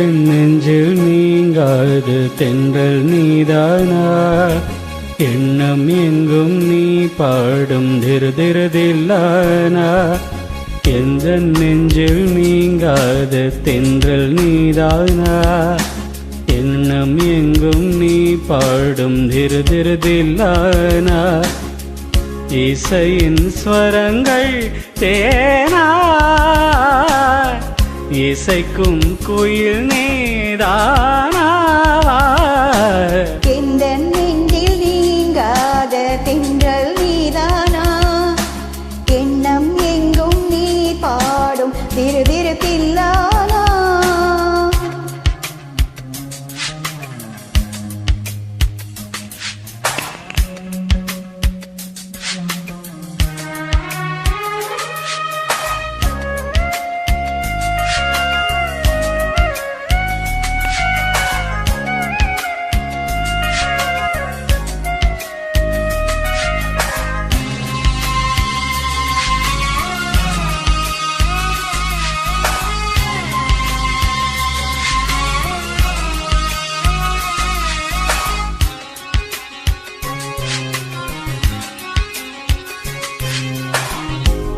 நெஞ்சில் நீங்காது தென்றல் நீதானா? எண்ணம் எங்கும் நீ பாடும் திருதிருதில்லானா எந்த நெஞ்சில் நீங்காத தென்றல் நீதானா? எண்ணம் எங்கும் நீ பாடும் திருதிருதில்லானா இசையின் ஸ்வரங்கள் தேனா? இசைக்கும் குயில் நீதானா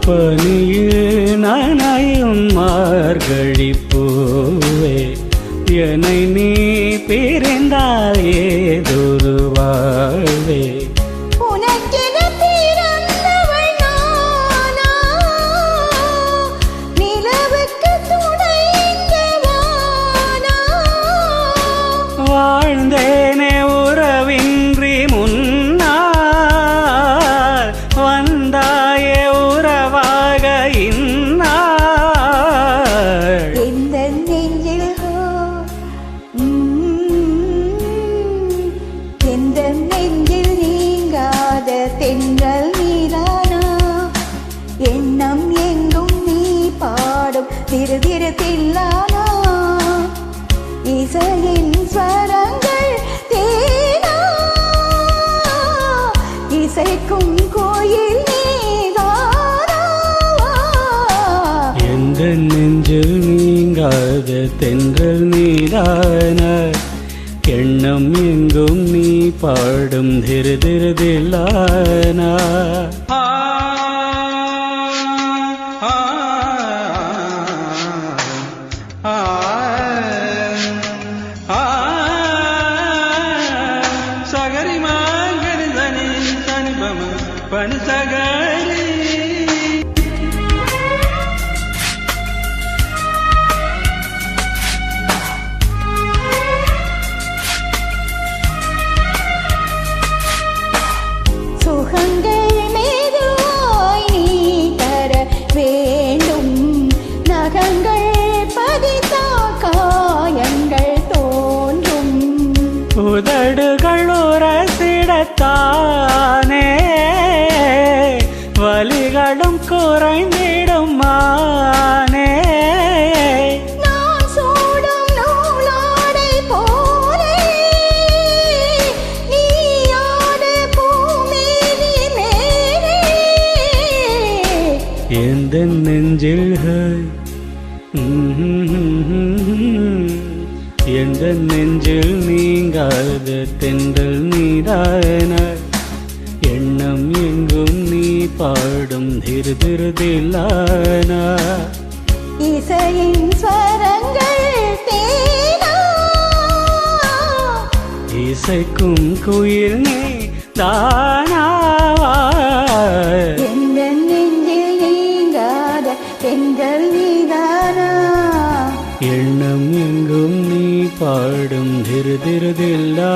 பனியில் நனையும் மார்கழி பூவே. என்னை நீ பிரிந்தால் ஏதொரு வாழ்வே. நெஞ்சில் நீங்காத தென்றல் நீதான எண்ணம் எங்கும் நீ பாடும் திரு திருதில்லானா உரசிடத்தானே வலிகளும் குறைந்திடும் மானே. எந்த நெஞ்சில் எந்த நெஞ்சில் நீங்காத தென்றல் நீதான எண்ணம் எங்கும் நீ பாடும் திரு திருதில்லானா இசையின் ஸ்வரங்கள் தேனா இசைக்கும் குயில் நீ தானாவா पाडम् धिर धिर दिल्ला